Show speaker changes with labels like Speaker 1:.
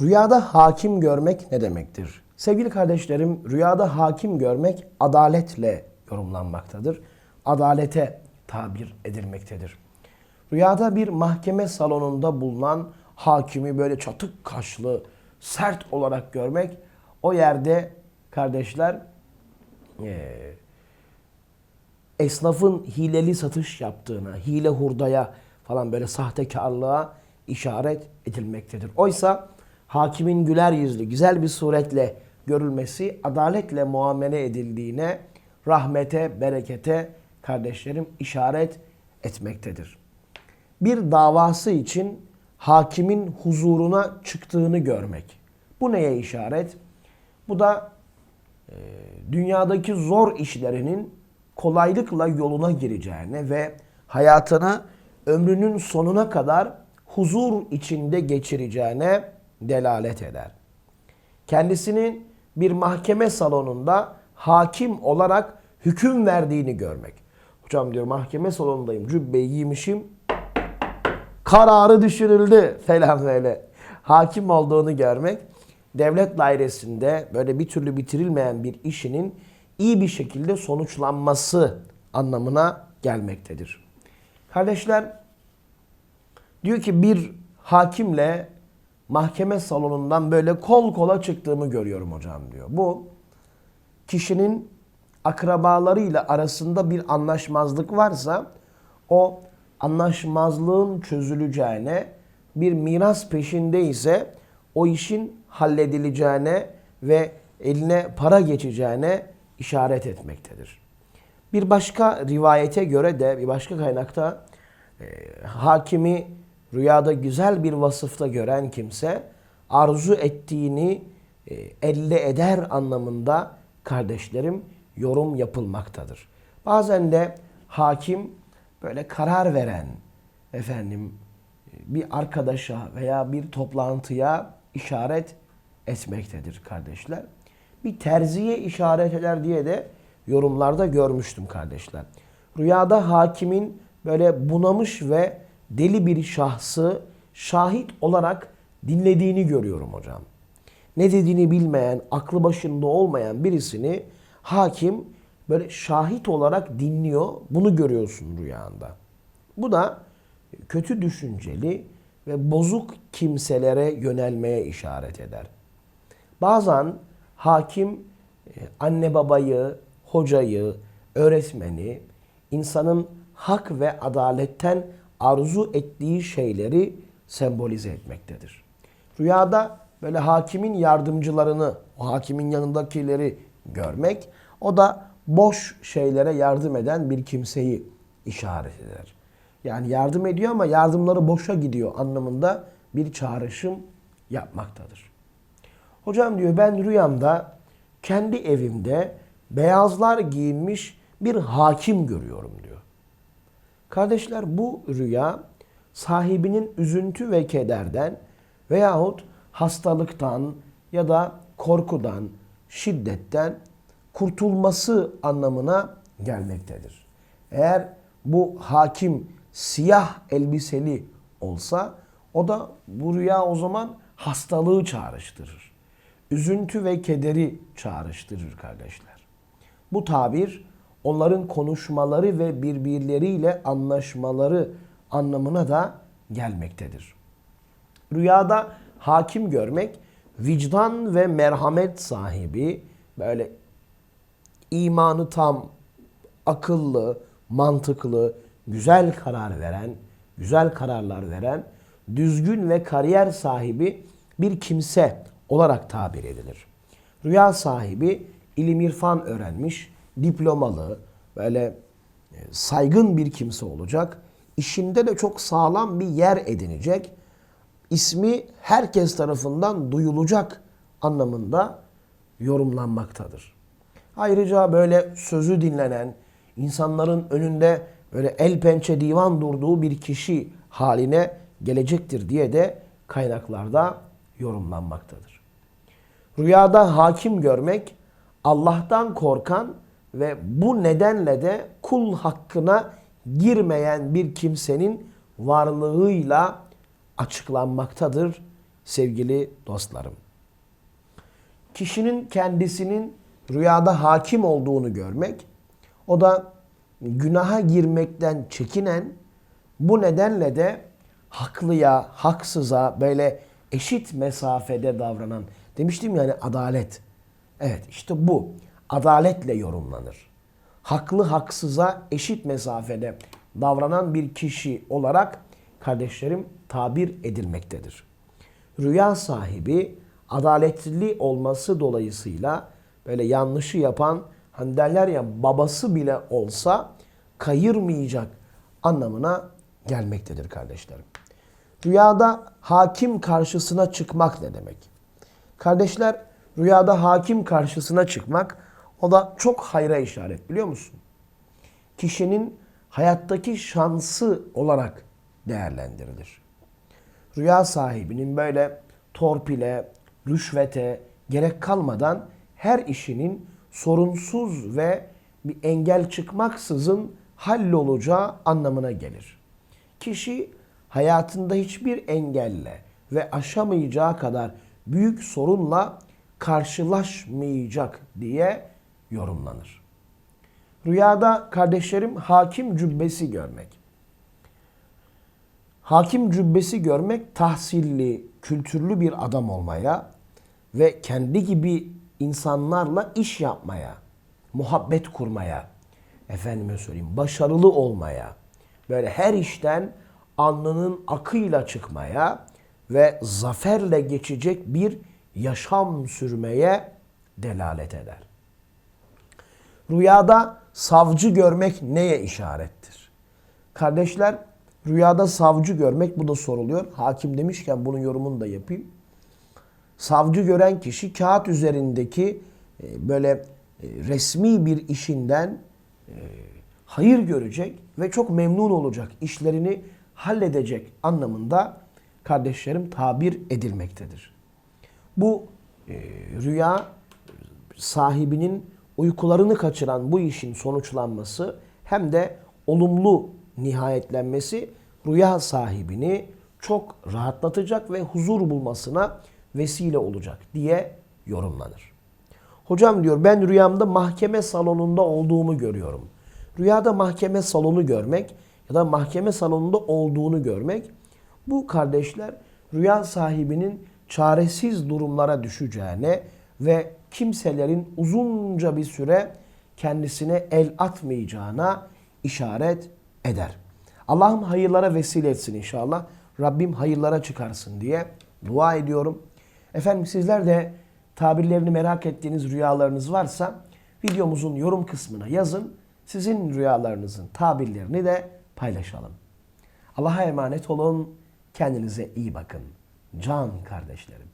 Speaker 1: Rüyada hakim görmek ne demektir? Sevgili kardeşlerim, rüyada hakim görmek adaletle yorumlanmaktadır. Adalete tabir edilmektedir. Rüyada bir mahkeme salonunda bulunan hakimi böyle çatık kaşlı, sert olarak görmek o yerde kardeşler eee esnafın hileli satış yaptığına, hile hurdaya falan böyle sahtekarlığa işaret edilmektedir. Oysa hakimin güler yüzlü, güzel bir suretle görülmesi, adaletle muamele edildiğine, rahmete, berekete kardeşlerim işaret etmektedir. Bir davası için hakimin huzuruna çıktığını görmek. Bu neye işaret? Bu da e, dünyadaki zor işlerinin kolaylıkla yoluna gireceğine ve hayatını ömrünün sonuna kadar huzur içinde geçireceğine delalet eder. Kendisinin bir mahkeme salonunda hakim olarak hüküm verdiğini görmek. Hocam diyor mahkeme salonundayım, cübbeyi giymişim, kararı düşürüldü falan böyle. Hakim olduğunu görmek devlet dairesinde böyle bir türlü bitirilmeyen bir işinin iyi bir şekilde sonuçlanması anlamına gelmektedir. Kardeşler diyor ki bir hakimle mahkeme salonundan böyle kol kola çıktığımı görüyorum hocam diyor. Bu kişinin akrabalarıyla arasında bir anlaşmazlık varsa o anlaşmazlığın çözüleceğine bir miras peşinde ise o işin halledileceğine ve eline para geçeceğine işaret etmektedir. Bir başka rivayete göre de bir başka kaynakta e, hakimi rüyada güzel bir vasıfta gören kimse arzu ettiğini e, elde eder anlamında kardeşlerim yorum yapılmaktadır. Bazen de hakim böyle karar veren efendim bir arkadaşa veya bir toplantıya işaret etmektedir kardeşler. Bir terziye işaret eder diye de yorumlarda görmüştüm kardeşler. Rüyada hakimin böyle bunamış ve deli bir şahsı şahit olarak dinlediğini görüyorum hocam. Ne dediğini bilmeyen, aklı başında olmayan birisini hakim böyle şahit olarak dinliyor. Bunu görüyorsun rüyanda. Bu da kötü düşünceli ve bozuk kimselere yönelmeye işaret eder. Bazen hakim e, anne babayı, hocayı, öğretmeni, insanın hak ve adaletten arzu ettiği şeyleri sembolize etmektedir. Rüyada böyle hakimin yardımcılarını, o hakimin yanındakileri görmek, o da boş şeylere yardım eden bir kimseyi işaret eder. Yani yardım ediyor ama yardımları boşa gidiyor anlamında bir çağrışım yapmaktadır. Hocam diyor ben rüyamda kendi evimde beyazlar giyinmiş bir hakim görüyorum diyor. Kardeşler bu rüya sahibinin üzüntü ve kederden veyahut hastalıktan ya da korkudan, şiddetten kurtulması anlamına gelmektedir. Eğer bu hakim siyah elbiseli olsa o da bu rüya o zaman hastalığı çağrıştırır. Üzüntü ve kederi çağrıştırır kardeşler. Bu tabir onların konuşmaları ve birbirleriyle anlaşmaları anlamına da gelmektedir. Rüyada hakim görmek vicdan ve merhamet sahibi böyle imanı tam, akıllı, mantıklı, güzel karar veren, güzel kararlar veren, düzgün ve kariyer sahibi bir kimse olarak tabir edilir. Rüya sahibi ilim irfan öğrenmiş, diplomalı, böyle e, saygın bir kimse olacak. İşinde de çok sağlam bir yer edinecek. İsmi herkes tarafından duyulacak anlamında yorumlanmaktadır. Ayrıca böyle sözü dinlenen, insanların önünde böyle el pençe divan durduğu bir kişi haline gelecektir diye de kaynaklarda yorumlanmaktadır. Rüyada hakim görmek Allah'tan korkan ve bu nedenle de kul hakkına girmeyen bir kimsenin varlığıyla açıklanmaktadır, sevgili dostlarım. Kişinin kendisinin rüyada hakim olduğunu görmek, o da günaha girmekten çekinen, bu nedenle de haklıya, haksıza böyle eşit mesafede davranan, demiştim yani adalet. Evet işte bu adaletle yorumlanır. Haklı haksıza eşit mesafede davranan bir kişi olarak kardeşlerim tabir edilmektedir. Rüya sahibi adaletli olması dolayısıyla böyle yanlışı yapan hani derler ya babası bile olsa kayırmayacak anlamına gelmektedir kardeşlerim. Rüyada hakim karşısına çıkmak ne demek? Kardeşler rüyada hakim karşısına çıkmak o da çok hayra işaret biliyor musun? Kişinin hayattaki şansı olarak değerlendirilir. Rüya sahibinin böyle torpile, rüşvete gerek kalmadan her işinin sorunsuz ve bir engel çıkmaksızın hallolacağı anlamına gelir. Kişi hayatında hiçbir engelle ve aşamayacağı kadar büyük sorunla karşılaşmayacak diye yorumlanır. Rüyada kardeşlerim hakim cübbesi görmek. Hakim cübbesi görmek tahsilli, kültürlü bir adam olmaya ve kendi gibi insanlarla iş yapmaya, muhabbet kurmaya, efendime söyleyeyim başarılı olmaya, böyle her işten alnının akıyla çıkmaya ve zaferle geçecek bir yaşam sürmeye delalet eder. Rüyada savcı görmek neye işarettir? Kardeşler rüyada savcı görmek bu da soruluyor. Hakim demişken bunun yorumunu da yapayım. Savcı gören kişi kağıt üzerindeki e, böyle e, resmi bir işinden e, hayır görecek ve çok memnun olacak. işlerini halledecek anlamında kardeşlerim tabir edilmektedir. Bu rüya sahibinin uykularını kaçıran bu işin sonuçlanması hem de olumlu nihayetlenmesi rüya sahibini çok rahatlatacak ve huzur bulmasına vesile olacak diye yorumlanır. Hocam diyor ben rüyamda mahkeme salonunda olduğumu görüyorum. Rüyada mahkeme salonu görmek ya da mahkeme salonunda olduğunu görmek bu kardeşler rüya sahibinin çaresiz durumlara düşeceğine ve kimselerin uzunca bir süre kendisine el atmayacağına işaret eder. Allah'ım hayırlara vesile etsin inşallah. Rabbim hayırlara çıkarsın diye dua ediyorum. Efendim sizler de tabirlerini merak ettiğiniz rüyalarınız varsa videomuzun yorum kısmına yazın. Sizin rüyalarınızın tabirlerini de paylaşalım. Allah'a emanet olun. Kendinize iyi bakın. Can kardeşlerim.